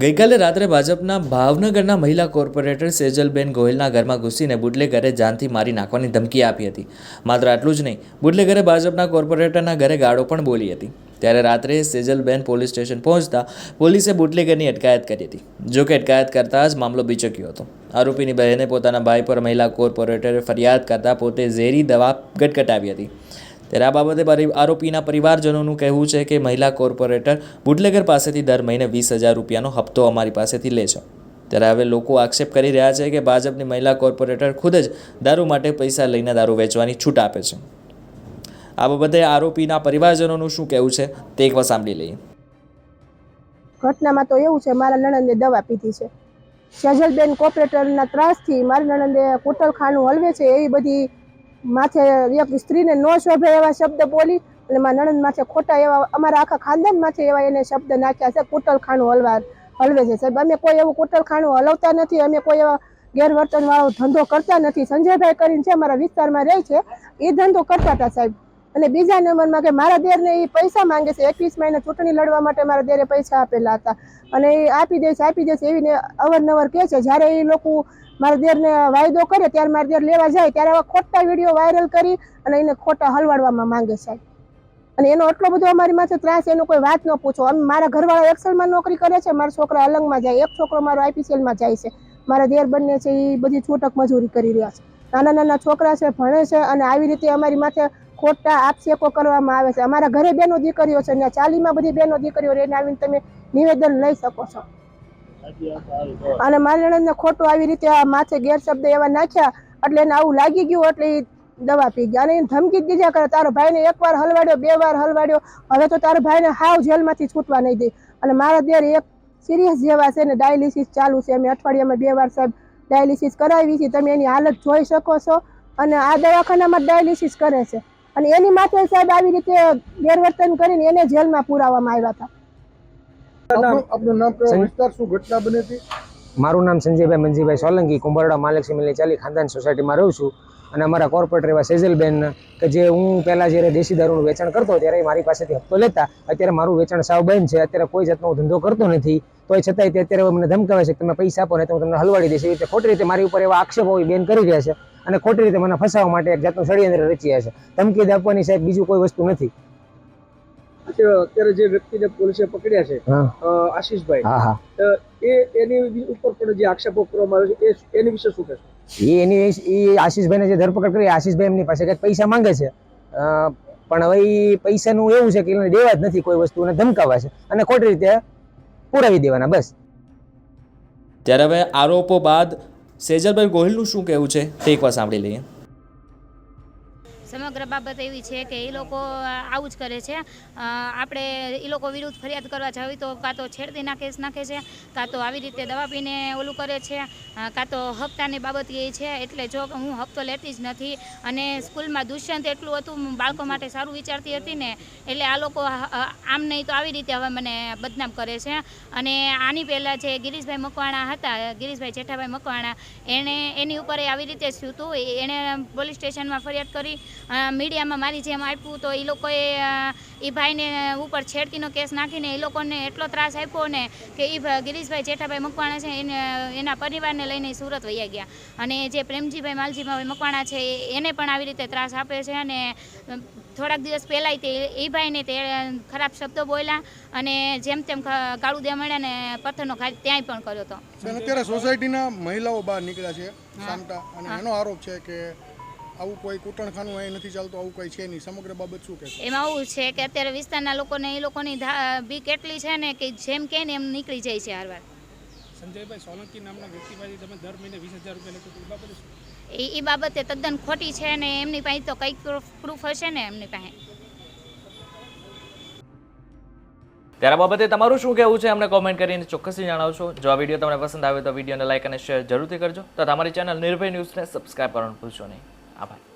ગઈકાલે રાત્રે ભાજપના ભાવનગરના મહિલા કોર્પોરેટર સેજલબેન ગોહિલના ઘરમાં ઘૂસીને બુટલેગરે જાનથી મારી નાખવાની ધમકી આપી હતી. માત્ર આટલું જ નહીં બુટલેગરે ભાજપના કોર્પોરેટરના ઘરે ગાળો પણ બોલી હતી. ત્યારે રાત્રે સેજલબેન પોલીસ સ્ટેશન પહોંચતા પોલીસે બુટલેગરની અટકાયત કરી હતી. જોકે અટકાયત કરતાં જ મામલો બીચક્યો હતો. આરોપીની બહેને પોતાના ભાઈ પર મહિલા કોર્પોરેટરે ફરિયાદ કરતાં પોતે ઝેરી દવા ગટગટાવી હતી. ત્યારે આ બાબતે આરોપીના પરિવારજનોનું કહેવું છે કે મહિલા કોર્પોરેટર બુટલેગર પાસેથી દર મહિને વીસ હજાર રૂપિયાનો હપ્તો અમારી પાસેથી લે છે. ત્યારે હવે લોકો આક્ષેપ કરી રહ્યા છે કે ભાજપની મહિલા કોર્પોરેટર ખુદ જ દારૂ માટે પૈસા લઈને દારૂ વેચવાની છૂટ આપે છે. આ બાબતે આરોપીના પરિવારજનોનું શું કહેવું છે તે એકવાર સાંભળી લઈએ. ઘટનામાં તો એવું છે, મારા નણંદે દવા પીધી છે. સજલબેન કોર્પોરેટરના ત્રાસથી મારી નણંદે કુટલખાનું હલવે છે, એવી બધી માથે એક સ્ત્રીને ન શોભે એવા શબ્દ બોલી અને મારા નણંદ માથે ખોટા એવા અમારા આખા ખાનદાન માથે એવા એને શબ્દ નાખ્યા છે, કુટલખાનું હલવા હલવે છે. સાહેબ, અમે કોઈ એવું કુટલખાનું હલવતા નથી, અમે કોઈ એવા ગેરવર્તન વાળો ધંધો કરતા નથી. સંજયભાઈ કરીને છે અમારા વિસ્તારમાં રહે છે, એ ધંધો કરતા હતા સાહેબ. અને બીજા નંબરમાં કે મારા દેરને એ પૈસા માંગે છે એકવીસ મહિના ચૂંટણી લડવા માટે મારા દેરે પૈસા આપેલા હતા. અને એ આપી દેશે આપી દેશે એવીને અવારનવાર કહે છે. જ્યારે એ લોકો મારા દેરને વાયદો કરે, ત્યારે મારા દેર લેવા જાય, ત્યારે આવા ખોટા વીડિયો વાયરલ કરી અને એને ખોટા હલવાડવામાં માંગે છે. અને એનો એટલો બધો અમારી માથે ત્રાસ, એનો કોઈ વાત ન પૂછો. અમે મારા ઘરવાળા એક્સલમાં નોકરી કરે છે, મારા છોકરા અલંગમાં જાય, એક છોકરો મારો આઈપીસીએલમાં જાય છે. મારા દેર બંને છે એ બધી છૂટક મજૂરી કરી રહ્યા છે. નાના નાના છોકરા છે, ભણે છે અને આવી રીતે અમારી માથે ખોટા આક્ષેપો કરવામાં આવે છે. અમારા ઘરે બેનો દીકરીઓ છે ને ચાલીમાં બધી બેનો દીકરીઓ રહીને આવીને તમે નિવેદન લઈ શકો છો. અને મારી નણંદને ખોટું આવી રીતે આ માથે ગેરશબ્દ એવા નાખ્યા એટલે એને આવું લાગી ગયું એટલે એ દવા પી ગયા. અને એને ધમકી દીધા કરે તારો ભાઈને એકવાર હલવાડ્યો, બે વાર હલવાડ્યો. હવે તો તારા ભાઈને હાવ જેલમાંથી છૂટવા નહીં દે. અને મારા દેર એક સિરિયસ જેવા છે ને ડાયાલિસિસ ચાલુ છે. અમે અઠવાડિયામાં બે વાર સાહેબ ડાયાલિસિસ કરાવી છે. તમે એની હાલત જોઈ શકો છો. અને આ દવાખાનામાં ડાયાલિસિસ કરે છે. અને એની માથે સાહેબ આવી રીતે ગેરવર્તન કરીને એને જેલમાં પુરાવવામાં આવ્યા હતા. આપનું આપનું નામ વિસ્તાર શું ઘટના બની હતી? મારું નામ સંજયભાઈ મંજીભાઈ સોલંકી કુંભરડા માલિક મિલની ચાલી ખાનદાન સોસાયટીમાં રહું છું. અને અમારા કોર્પોરેટર એવા સેજલબેન કે જે હું પહેલાં જ્યારે દેશી દારૂનું વેચાણ કરતો ત્યારે મારી પાસેથી હપ્તો લેતા. અત્યારે મારું વેચાણ સાવ બંધ છે. અત્યારે કોઈ જાતનો હું ધંધો કરતો નથી. તોય છતાંય તે અત્યારે મને ધમકાવે છે કે તમે પૈસા આપો ને તો હું તમને હલવાડી દઈશ. એવી રીતે ખોટી રીતે મારી ઉપર એવા આક્ષેપો બેન કરી રહ્યા છે. અને ખોટી રીતે મને ફસાવવા માટે એક જાતનું ષડયંત્ર રચ્યા છે. ધમકી આપવાની સાહેબ બીજું કોઈ વસ્તુ નથી. અત્યારે જે વ્યક્તિને પોલીસે પકડ્યા છે આશીષભાઈ હા હા. એ એની ઉપર પણ જે આક્ષેપો કરવામાં આવે છે એ એની વિશે શું કહેશો? એ એની એ આશીષભાઈને જે ધરપકડ કરી આશીષભાઈ એમની પાસે કંઈક પૈસા માંગે છે. પણ હવે એ પૈસાનું એવું છે કે એને દેવા જ નથી કોઈ વસ્તુને ધમકાવા છે. અને ખોટી રીતે પુરાવી દેવાના બસ. ત્યારે હવે આરોપો બાદ સેજલભાઈ ગોહિલનું શું કહેવું છે? તે એકવાર સાંભળી લઈએ. સમગ્ર બાબત એવી છે કે એ લોકો આવું જ કરે છે. આપણે એ લોકો વિરુદ્ધ ફરિયાદ કરવા જાવી તો કાં તો છેડતીના કેસ નાખે છે, કાં તો આવી રીતે દવા પીને ઓલું કરે છે કાં તો હપ્તાની બાબત એ છે. એટલે જો હું હપ્તો લેતી જ નથી અને સ્કૂલમાં દુષ્યંત એટલું હતું બાળકો માટે સારું વિચારતી હતી ને, એટલે આ લોકો આમ નહીં તો આવી રીતે હવે મને બદનામ કરે છે. અને આની પહેલાં જે ગિરીશભાઈ મકવાણા હતા, ગિરીશભાઈ જેઠાભાઈ મકવાણા, એણે એની ઉપર આવી રીતે થયું હતું એણે પોલીસ સ્ટેશનમાં ફરિયાદ કરી. મીડિયામાં મારી જેમ આપ્યું તો એ લોકોએ એ ભાઈને ઉપર છેડતીનો કેસ નાખીને એ લોકોને એટલો ત્રાસ આપ્યો ને કે એ ગિરીશભાઈ જેઠાભાઈ મકવાણા છે એને એના પરિવારને લઈને સુરત વયા ગયા. અને જે પ્રેમજીભાઈ માલજીભાઈ મકવાણા છે એને પણ આવી રીતે ત્રાસ આપે છે અને થોડાક દિવસ પહેલાં તે એ ભાઈને તે ખરાબ શબ્દો બોલ્યા અને જેમ તેમ ગાળું દે મળ્યા ને પથ્થરનો ઘા ત્યાંય પણ કર્યો હતો. અત્યારે સોસાયટીના મહિલાઓ બહાર નીકળ્યા છે સામટા. અને એનો આરોપ છે કે આવું કોઈ કૂટણખાનું અહીં નથી ચાલતું આવું કંઈ છે નહીં. સમગ્ર બાબત શું કહેશો? એમાં આવું છે કે અત્યારે વિસ્તારના લોકોને એ લોકોની બી બીક એટલી છે ને કે જેમ કે ને એમ નીકળી જાય છે હારવાર. સંજયભાઈ સોલંકી નામના વ્યક્તિ પાસે તમે દર મહિને વીસ હજાર રૂપિયા લેતો એ બાબતે એ એ બાબતે તદ્દન ખોટી છે ને એમની પાસે તો કંઈક પ્રૂફ હશે ને એમની પાસે. ત્યારે બાબતે તમારું શું કહેવું છે? અમને કોમેન્ટ કરીને ચોક્કસથી જણાવશો. જો આ વીડિયો તમને પસંદ આવે તો વિડીયોને લાઇક અને શેર જરૂરથી કરજો. તથા અમારી ચેનલ નિર્ભય ન્યૂઝને સબસ્ક્રાઇબ કરવાનું ભૂલશો નહીં. apa?